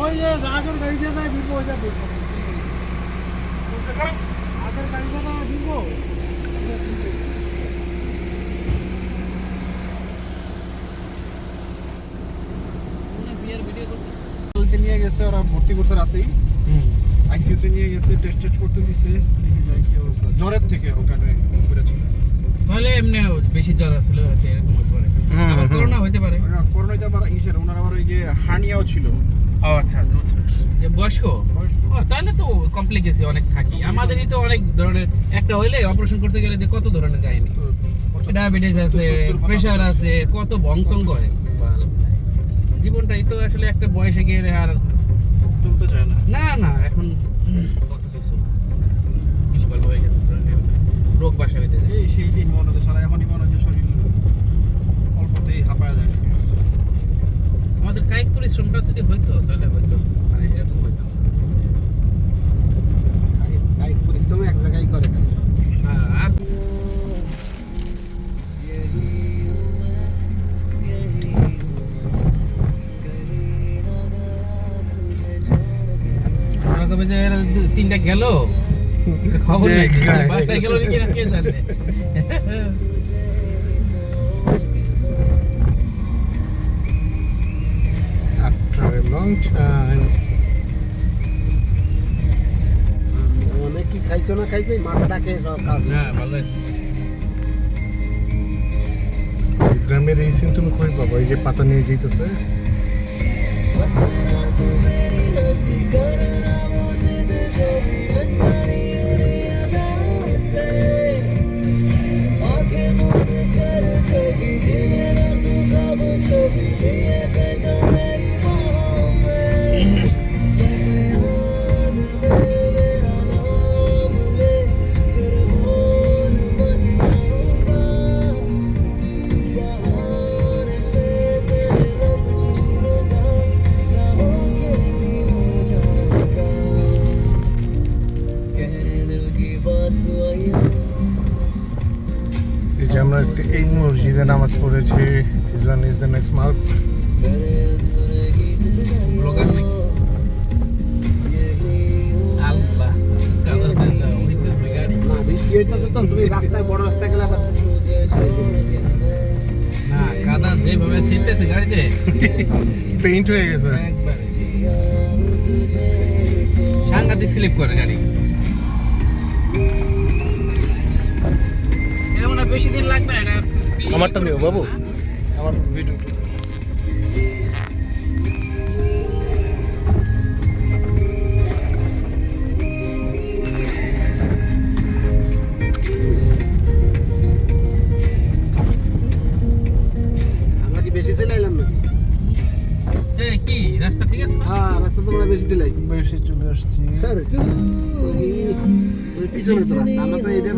ওই যে আগের গাড়িতে না বিকবো ওইটা বিকবো আগের গাড়িতে না বিকবো নিয়ে গেছে ওরা ভর্তি করতে রাতেই। আইসিইউতে নিয়ে গেছে টেস্ট টেস্ট করতে দিছে। দেখি যায় কি অবস্থা জ্বরের থেকে ওখানে করেছিল তাহলে এমনি বেশি জ্বর আসলে হয়তো এরকম হতে পারে। হ্যাঁ, আবার হ্যাঁ। করোনা হইতে পারে। করোনাতে আবার ইসের ওনার আবার ওই যে হার্নিয়াও ছিল। ও আচ্ছা আচ্ছা। যে বয়স্ক? তাহলে তো কমপ্লিকেসি অনেক থাকি। আমাদেরই তো অনেক ধরনের একটা হইলে অপারেশন করতে গেলে কত ধরনের কাহিনী ডায়াবেটিস আছে প্রেশার আছে কত বংশং করে জীবনটাই তো আসলে একটা বয়সে গিয়ে আর চলতে চায় না। না না এখন কত কিছু। হয়ে গেছে রোগ বাসা হইতে যায় এই সেই দিন মনে হচ্ছে সারা এখনই মনে হচ্ছে শরীর অল্পতেই হাঁপায়া যায় আমাদের কায়িক পরিশ্রমটা যদি হইতো তাহলে হয়তো মানে এরকম হইতো কায়িক পরিশ্রম এক জায়গায় করে হ্যাঁ, আর তিনটা গেল খবর নাই। বাসায় গেল নাকি না কে জানে After a long time. অনেক কি খাইছো না খাইছো এই মাথা ডাকে সব কাজ হ্যাঁ ভালো আছে। গ্রামের এই সিন তুমি কই পাবো? এই যে পাতা নিয়ে যেতেছে আমরা আজকে এই মসজিদে নামাজ পড়েছি। ইজরান ইজ দ্য নেক্সট বৃষ্টি হইতেছে তো তুমি রাস্তায় বড় রাস্তায় গেলে আবার না কাদা যেভাবে ছিটতেছে গাড়িতে পেইন্ট হয়ে গেছে। সাংঘাতিক স্লিপ করে গাড়ি। বেশি দিন লাগবে না এটা আমারটা নিও, বাবু। আমার ভিডিও আমরা কি বেশি চলে এলাম নাকি কি রাস্তা ঠিক আছে হ্যাঁ রাস্তা তো আমরা বেশি চলে আইছি বেশি চলে আসছি। পিছনে তো রাস্তা আমরা তো এদের